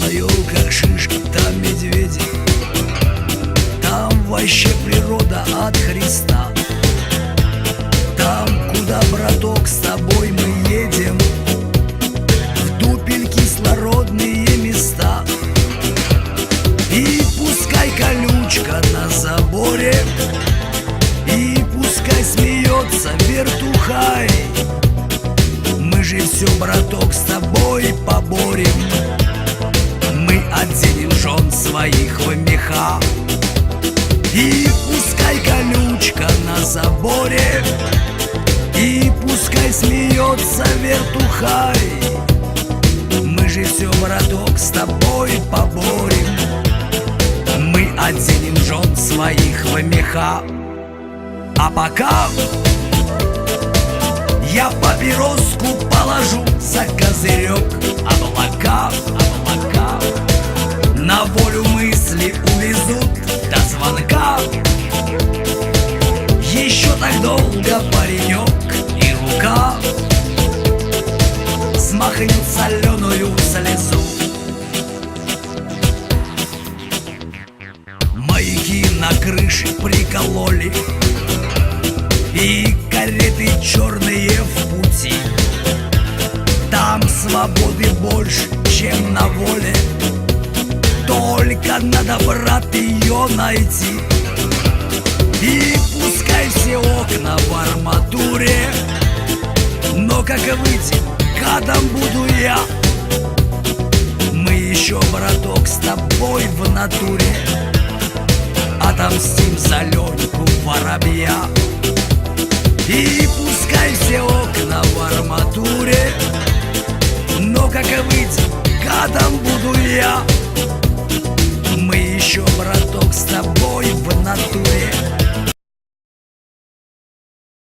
На елках шишки, там медведи. Там вообще природа от Христа. Там, куда, браток, с тобой мы едем. В дупель кислородные места. И пускай колючка на заборе И пускай смеется вертухай своих в меха И пускай колючка на заборе И пускай смеется вертухай. Мы же все, браток, с тобой поборем. Мы оденем жен своих в меха А пока я папироску положу за козырек Облака, облака Еще так долго паренек и рука Смахнет соленую слезу. Маяки на крыше прикололи и кареты черные в пути. Там свободы больше, чем на воле. Только надо, брат, ее найти И пускай все окна в арматуре Но как выйти, гадом буду я. Мы еще, браток, с тобой в натуре. Отомстим за Леньку воробья. И пускай все окна в арматуре Но как и выйти, гадом буду я